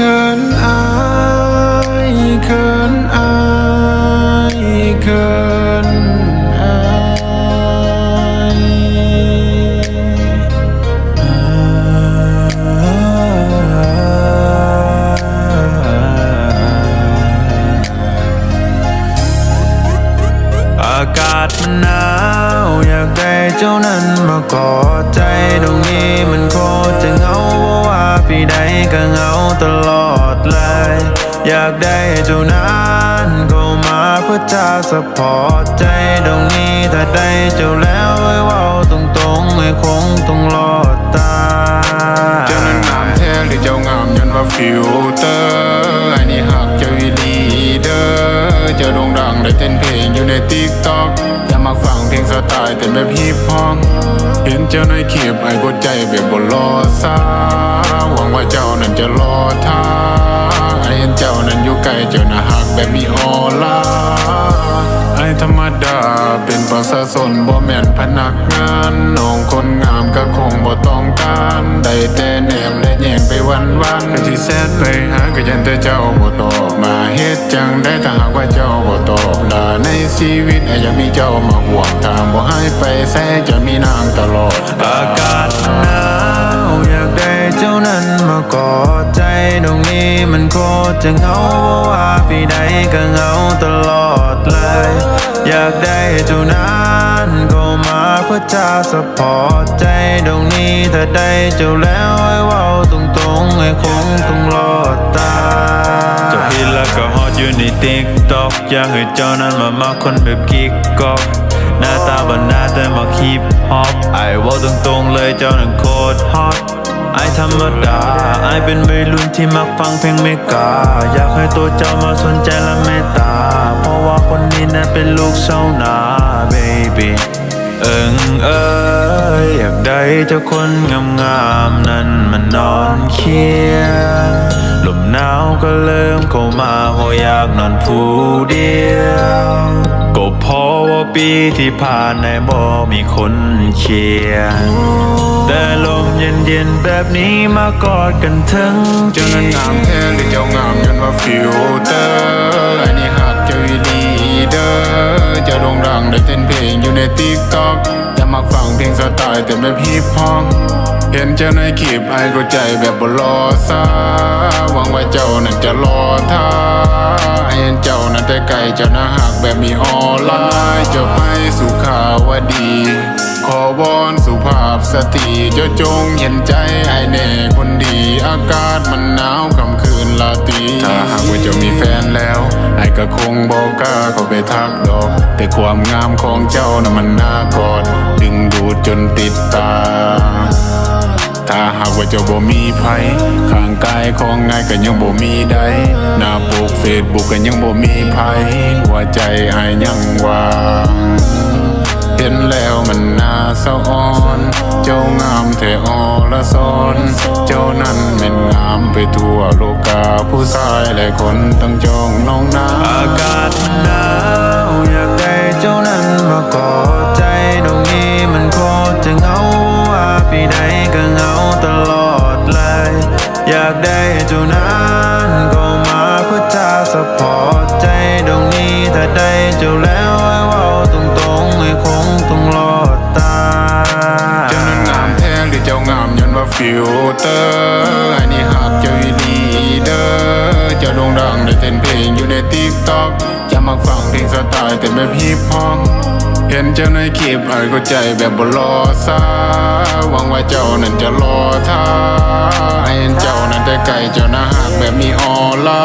ขินอายเขินอายเขินอายอายอากาศมันหนาว อยากได้เจ้านั้นมากอด ราะว่าปีใดก็เหงาตลอดเลย อยากได้เจ้านานเข้ามาเพื่อจะสปอร์ตใจตรงนี้ถ้าได้เจ้าแล้วไว้ว่าตรงๆให้คงต้องรอดตายเจ้านั้นงามแท้หรือเจ้างามย้อนว่าฟิลเตอร์ไอ้นี่หักเจ้าอีลีเด้อเจ้าโด่งดังได้เต้นเพลงอยู่ในติ๊กต็อกอย่ามาฟังเพลงสไตล์แต่แบบฮิปฮอปเห็นเจ้าในคลิปไอ้กดใจแบบบ่รอซ่า จะรอท่าไอ้เห็นเจ้านั้นอยู่ใกล้เจ้าน่ะหักแบบมีออร่าไอ้ธรรมดาเป็นประชาชนบ่แม่นพนักงานน้องคนงามก็คงบ่ต้องการได้แต่แนมและแยงไปวันวันที่แซดไปหาก็ยันแต่เจ้าบ่ตอบมาเฮ็ดจังได้ถ้าหากว่าเจ้าบ่ตอบลาในชีวิตไอ้ยังมีเจ้ามาห่วงทางบ่ให้ไปแซ่จะมีนางตลอด กอดใจตรงนี้มันโคตรจะเหงาเพราว่าปีใดก็เหงาตลอดเลย อยากได้เจ้านานเข้ามาเพื่อจะสปอร์ตใจตรงนี้ถ้าได้เจ้าแล้วให้ว่าตรงๆให้คงต้องรอดตาจะฮิตแล้วก็ฮอตอยู่ในติ๊กต็อกอยากให้เจ้านั้นมามาคนแบบกิ๊กก๊อกหน้าตาบันหน้าแต่มาคีปฮอปไอ้ว่าตรงๆเลยเจ้านั้นโคตรฮอต ไอธรรมดาไอเป็นวัยรุ่นที่มักฟังเพลงเมกา อยากให้ตัวเจ้ามาสนใจและเมตตา เพราะว่าคนนี้นั้นเป็นลูกชานา baby เอิงเอ้ยอยากได้เจ้าคนงามๆนั้นมันนอนเคียงลมหนาวก็เริ่มเข้ามาเพราะอยากนอนผู้เดียว ปีที่ผ่านในบ่มีคนเชียร์แต่ลมเย็นๆแบบนี้มากอดกันถึงเจ้านั้นงามแท้หรือเจ้างามยันว่าฟิลเตอร์ไอ้นี่หักเจ้าอีลีเดอร์จะโด่งดังได้เต้นเพลงอยู่ในติ๊กต็อกอย่ามักฟังเพลงสไตล์แต่แบบฮิปฮอป เห็นเจ้าในคลิปไอ้ก็ใจแบบบ่รอซาหวังว่าเจ้านั้นจะรอท่าเห็นเจ้านั้นแต่ไกลเจ้าน่าหักแบบมีออร่าเจ้าไปสุขาวดี ขอวอนสุภาพสตรีเจ้าจงเห็นใจไอแน่คนดี อากาศมันหนาวค่ำคืนลาตีถ้าหากว่าเจ้ามีแฟนแล้วไอก็คงบอกกล้าเข้าไปทักดอก แต่ความงามของเจ้าน่ะมันน่ากอดดึงดูดจนติดตา ว่าเจ้าบ่มีภัยข้างกายของงายก็ยังบ่มีใดหน้าปกเฟซบุ๊กก็ยังบ่มีภัยหัวใจอายยังว่างเห็นแล้วมันน่าเศร้าอ่อน เจ้างามแท้อละซอน เจ้านั้นแม่นงามไปทั่วโลกาผู้ชายหลายคนต้องจองน้องนาอากาศหนาวอยากได้เจ้านั้นมากอดใจตรงนี้ อยากได้เจ้านานก็มาเพื่อจะสปอร์ตใจตรงนี้ถ้าได้เจ้าแล้วให้เว่าตรงๆให้คงต้องรอดตาเจ้านั้นงามแท้หรือเจ้างามย้อนว่าฟิลเตอร์อ้นี่หักเจ้าอีลีเด้อเจ้าโด่งดังได้เต้นเพลงอยู่ในติ๊กต็อกจะมักฟังเพลงสไตล์แต่แบบฮิปฮอป เห็นเจ้าในคลิปไอ้ก็ใจแบบบ่รอซาหวังว่าเจ้านั้นจะรอท่าไอ้เห็นเจ้านั้นแต่ไกลเจ้าน่าหักแบบมีออร่า